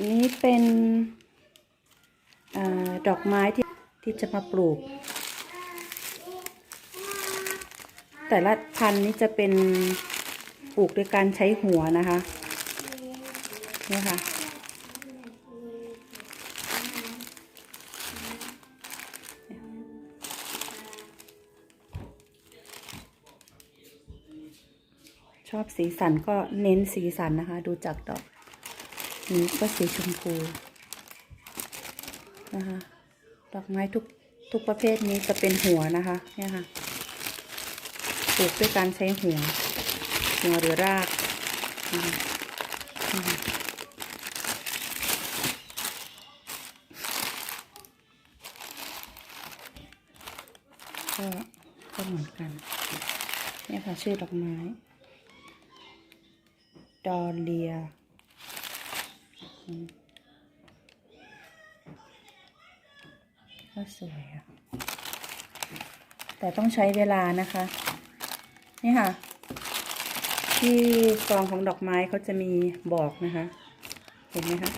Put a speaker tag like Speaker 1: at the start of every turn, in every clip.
Speaker 1: นี้เป็นอดอกไม้ที่ที่จะมาปลูก แต่ละพันธุ์นี้จะเป็นปลูกโดยการใช้หัวนะคะนี่ค่ะชอบสีสันก็เน้นสีสันนะคะ ดูจากดอก นี้ก็สีชมพูนะคะดอกไม้ทุกทุกประเภทนี้จะเป็นหัวนะคะเนี่ยค่ะปลูกด้วยการใช้หัวหัวหรือรากนะคะก็ก็เหมือนกันเนี่ยค่ะชื่อดอกไม้ ดอเลีย ก็สวยอะแต่ต้องใช้เวลานะคะ นี่ค่ะ ที่กองของดอกไม้เขาจะมีบอกนะคะ เห็นไหมคะ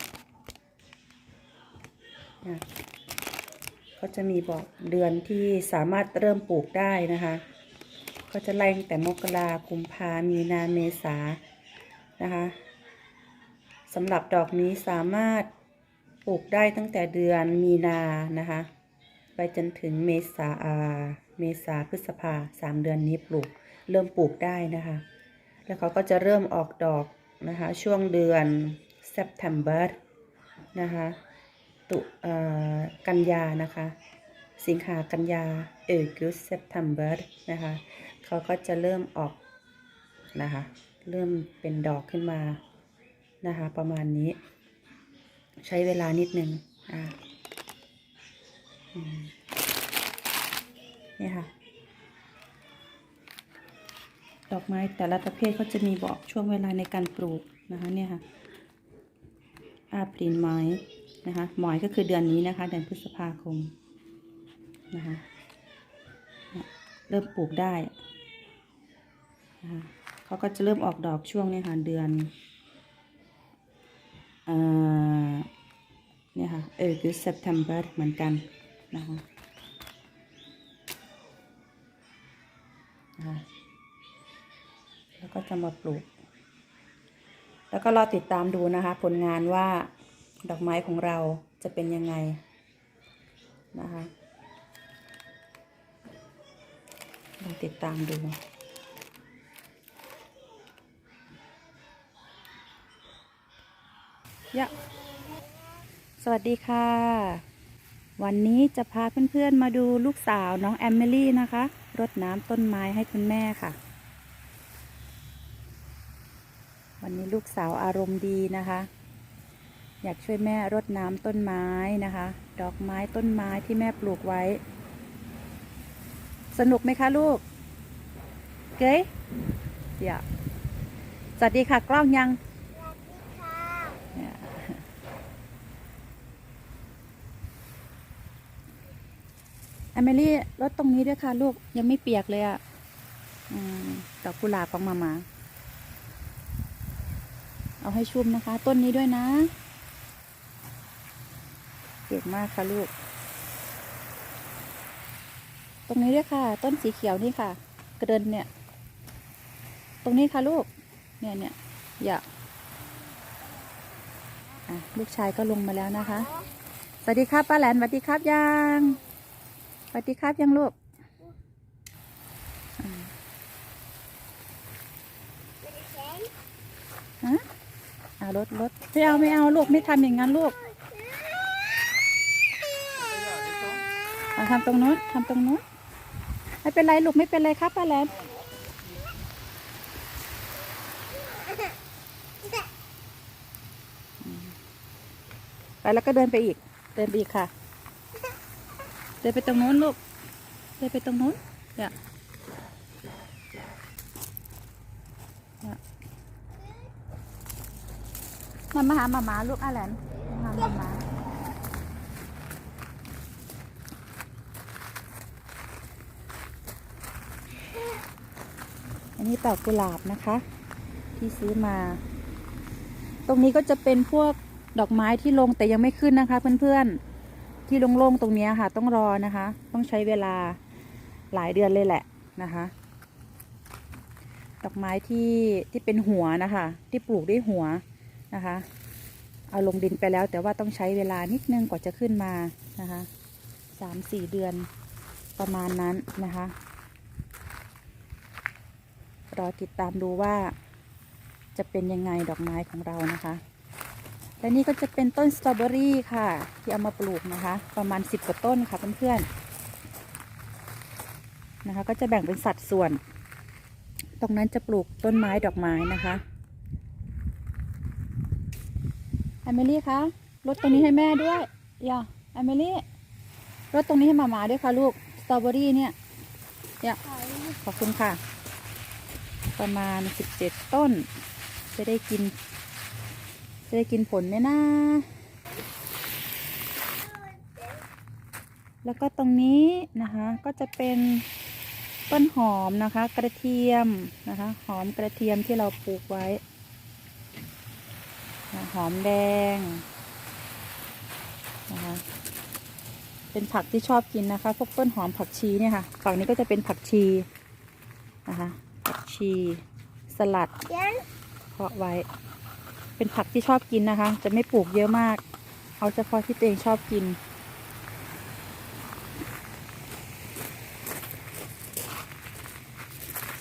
Speaker 1: เนี่ยเขาจะมีบอกเดือนที่สามารถเริ่มปลูกได้นะคะก็จะไล่ตั้งแต่มกรากุมภามีนาเมษานะคะ สำหรับดอกนี้สามารถปลูกได้ตั้งแต่เดือนมีนานะคะ ไปจนถึงเมษาอาเมษาพฤษภาสามเดือนนี้ปลูก เริ่มปลูกได้นะคะ แล้วเขาก็จะเริ่มออกดอกนะคะ ช่วงเดือน September นะคะ ตุกันยานะคะ สิงหากันยาเออ g ก s September นะคะ เขาก็จะเริ่มออกนะคะ เริ่มเป็นดอกขึ้นมา นะคะ ประมาณนี้ ใช้เวลานิดนึงอ่านี่ค่ะ ดอกไม้แต่ละประเภทเขาจะมีบอกช่วงเวลาในการปลูกนะคะเนี่ยค่ะอาปรินไม้นะคะหมอยก็คือเดือนนี้นะคะ เดือนพฤษภาคมนะคะเริ่มปลูกได้นะคะเขาก็จะเริ่มออกดอกช่วงเนี่ยค่ะเดือน เนี่ยค่ะเออคือ September เหมือนกันนะคะนะคะแล้วก็จะมาปลูก แล้วก็รอติดตามดูนะคะ ผลงานว่าดอกไม้ของเราจะเป็นยังไงนะคะรอติดตามดู ยะสวัสดีค่ะ วันนี้จะพาเพื่อนๆมาดูลูกสาวน้องแอมเมลี่นะคะ รดน้ำต้นไม้ให้คุณแม่ค่ะ วันนี้ลูกสาวอารมณ์ดีนะคะ อยากช่วยแม่รดน้ำต้นไม้นะคะ ดอกไม้ต้นไม้ที่แม่ปลูกไว้ สนุกไหมคะลูก เก๋เดี๋ยวสวัสดีค่ะกล้องยังเนี่ยแอมเมลี่รดตรงนี้ด้วยค่ะ ลูกยังไม่เปียกเลยอะ่ะดอกกุหลาบของมามา เอาให้ชุ่มนะคะ ต้นนี้ด้วยนะ เก่งมากค่ะลูก ตรงนี้ด้วยค่ะ ต้นสีเขียวนี่ค่ะ กระเด็นเนี่ย ตรงนี้ค่ะลูก เนี่ยเนี่ยอย่าลูกชายก็ลงมาแล้วนะคะ สวัสดีครับป้าแหลนสวัสดีครับยัง วัสดีครับยังลูกอ่าฮะอ่ารถรถไม่เอาไม่เอาลูกไม่ทำอย่างนั้นลูกเอาทำตรงนู้นทำตรงนู้นไม่เป็นไรลูกไม่เป็นไรครับป้าแหลมไปแล้วก็เดินไปอีก เดินไปอีกค่ะเดินไปตรงนู้นลูก เดินไปตรงนู้นอย่าอย่ามามาหามามาลูกอาแลนมามามาอันนี้ดอกกุหลาบนะคะ ที่ซื้อมา ตรงนี้ก็จะเป็นพวกดอกไม้ที่ลงแต่ยังไม่ขึ้นนะคะเพื่อนๆ ที่โล่งๆตรงนี้ค่ะ ต้องรอนะคะ ต้องใช้เวลาหลายเดือนเลยแหละนะคะ ดอกไม้ที่ที่เป็นหัวนะคะ ที่ปลูกด้วยหัวนะคะ เอาลงดินไปแล้วแต่ว่าต้องใช้เวลานิดนึงกว่าจะขึ้นมานะคะสามสี่เดือนประมาณนั้นนะคะ รอติดตามดูว่าจะเป็นยังไงดอกไม้ของเรานะคะ และนี่ก็จะเป็นต้นสตรอเบอรี่ค่ะ ที่เอามาปลูกนะคะ ประมาณ10กว่าต้นค่ะเพื่อนๆนะคะ ก็จะแบ่งเป็นสัดส่วน ตรงนั้นจะปลูกต้นไม้ดอกไม้นะคะแอมเมลี่คะรถตรงนี้ให้แม่ด้วยอย่าแอมเมลี่รถตรงนี้ให้มามาด้วยค่ะลูกสตรอเบอรี่เนี่ยอย่าขอบคุณค่ะ ประมาณ17ต้น จะได้กิน จะได้กินผลไหมนะ แล้วก็ตรงนี้นะคะก็จะเป็นต้นหอมนะคะ กระเทียมนะคะ หอมกระเทียมที่เราปลูกไว้นะหอมแดงนะคะเป็นผักที่ชอบกินนะคะ พวกต้นหอมผักชีเนี่ยค่ะฝั่งนี้ก็จะเป็นผักชีนะคะผักชี สลัดเพาะไว้ เป็นผักที่ชอบกินนะคะ จะไม่ปลูกเยอะมาก เอาเฉพาะที่ตัวเองชอบกิน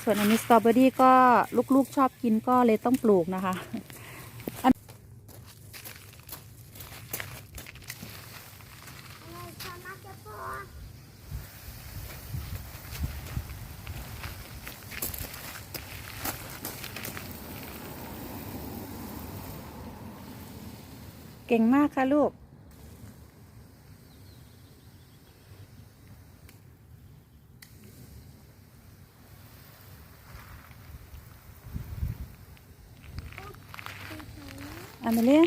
Speaker 1: ส่วนอันนี้สตรอเบอรี่ก็ลูกๆชอบกินก็เลยต้องปลูกนะคะ เก่งมากค่ะลูก อเมเลีย